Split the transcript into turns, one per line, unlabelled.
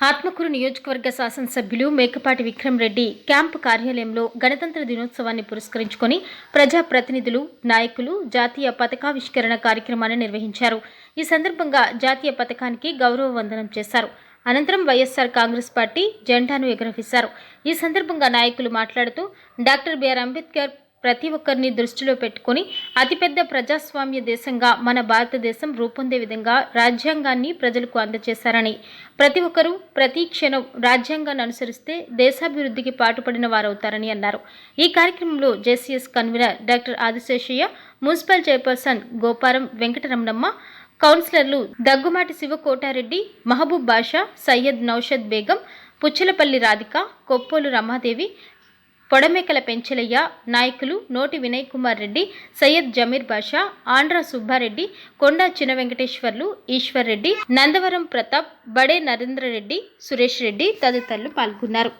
ఆత్మకూరు నియోజకవర్గ శాసనసభ్యులు మేకపాటి విక్రమ్ రెడ్డి క్యాంపు కార్యాలయంలో గణతంత్ర దినోత్సవాన్ని పురస్కరించుకొని ప్రజాప్రతినిధులు నాయకులు జాతీయ పతకావిష్కరణ కార్యక్రమాన్ని నిర్వహించారు. ఈ సందర్భంగా జాతీయ పథకానికి గౌరవ వందనం చేశారు. అనంతరం వైఎస్ఆర్ కాంగ్రెస్ పార్టీ జెండాను ఎగురవేశారు. ఈ సందర్భంగా నాయకులు మాట్లాడుతూ డాక్టర్ బిఆర్ అంబేద్కర్ ప్రతి ఒక్కరిని దృష్టిలో పెట్టుకొని అతిపెద్ద ప్రజాస్వామ్య దేశంగా మన భారతదేశం రూపొందే విధంగా రాజ్యాంగాన్ని ప్రజలకు అందజేశారని ప్రతి ఒక్కరూ ప్రతి క్షణం రాజ్యాంగాన్ని అనుసరిస్తే దేశాభివృద్ధికి పాటుపడిన వారవుతారని అన్నారు. ఈ కార్యక్రమంలో JCS convener doctor Adiseshaiah municipal chairperson Goparam Venkataramanamma కౌన్సిలర్లు దగ్గుమాటి శివకోటారెడ్డి మహబూబ్ బాషా సయ్యద్ నౌషద్ బేగం పుచ్చలపల్లి రాధిక కొప్పోలు రమాదేవి పొడమేకల పెంచలయ్య నాయకులు నోటి వినయ్ కుమార్ రెడ్డి సయ్యద్ జమీర్ బాషా ఆంధ్ర సుబ్బారెడ్డి కొండా చిన వెంకటేశ్వర్లు ఈశ్వర్ రెడ్డి నందవరం ప్రతాప్ బడే నరేంద్ర రెడ్డి సురేష్ రెడ్డి తదితరులు పాల్గొన్నారు.